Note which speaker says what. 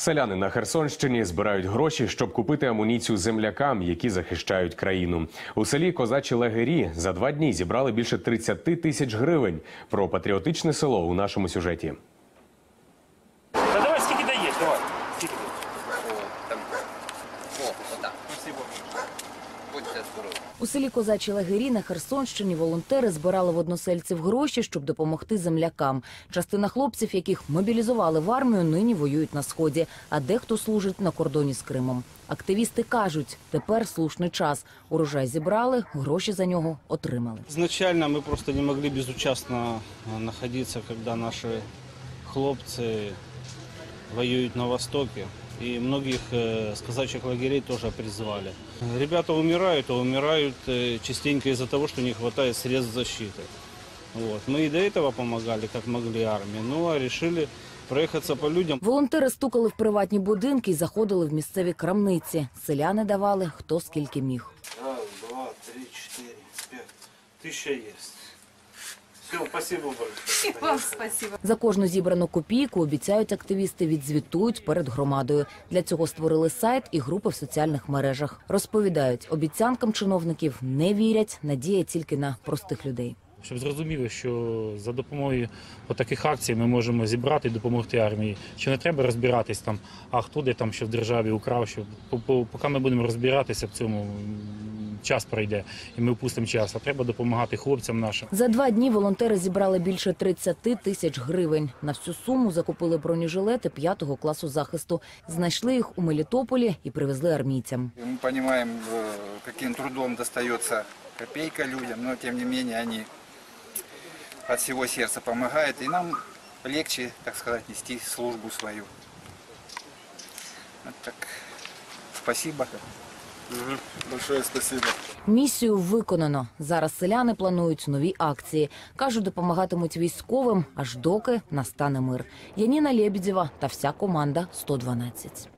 Speaker 1: Селяни на Херсонщині збирають гроші, щоб купити амуніцію землякам, які захищають країну. У селі Козачі Лагері за два дні зібрали більше 30 тисяч гривень. Про патріотичне село у нашому сюжеті.
Speaker 2: Та давай скільки даєш, давай.
Speaker 3: У селі Козачі Лагері на Херсонщині волонтери збирали в односельців гроші, щоб допомогти землякам. Частина хлопців, яких мобілізували в армію, нині воюють на сході, а дехто служить на кордоні з Кримом. Активісти кажуть, тепер слушний час. Урожай зібрали, гроші за нього отримали.
Speaker 4: Изначально мы просто не могли безучастно э, находиться, когда наши хлопцы воюют на Востоке. И многих э, с казачьих лагерей тоже призвали. Ребята умирают, а умирают э, частенько из-за того, что не хватает средств защиты. Вот. Мы и до этого помогали, как могли армии, ну а решили проехаться по людям.
Speaker 3: Волонтери стукали в приватні будинки і заходили в місцеві крамниці. Селяни давали хто скільки міг.
Speaker 4: Раз, два, три, четыре, пять. Тысяча есть. Все, спасибо большое.
Speaker 5: Вам спасибо.
Speaker 3: За кожну зібрану копійку обіцяють активісти відзвітують перед громадою. Для цього створили сайт і групи в соціальних мережах. Розповідають, обіцянкам чиновників не вірять, надія тільки на простих людей.
Speaker 2: Щоб зрозуміли, що за допомогою таких акцій ми можемо зібрати і допомогти армії. Що не треба розбиратись там, а хто де там що в державі украв, що по- по- поки ми будемо розбиратися в цьому, час пройде і ми впустимо час. А треба допомагати хлопцям нашим.
Speaker 3: За два дні волонтери зібрали більше 30 тисяч гривень. На всю суму закупили бронежилети п'ятого класу захисту. Знайшли їх у Мелітополі і привезли армійцям.
Speaker 6: Мы понимаем, э, каким трудом достается копейка людям, но тем не менее они от всего сердца помогают, и нам легче, так сказать, нести службу свою. Так. Спасибо.
Speaker 7: Большое спасибо.
Speaker 3: Місію виконано. Зараз селяни планують нові акції. кажуть, допомагатимуть військовим, аж доки настане мир. Яніна Лєбідєва та вся команда 112.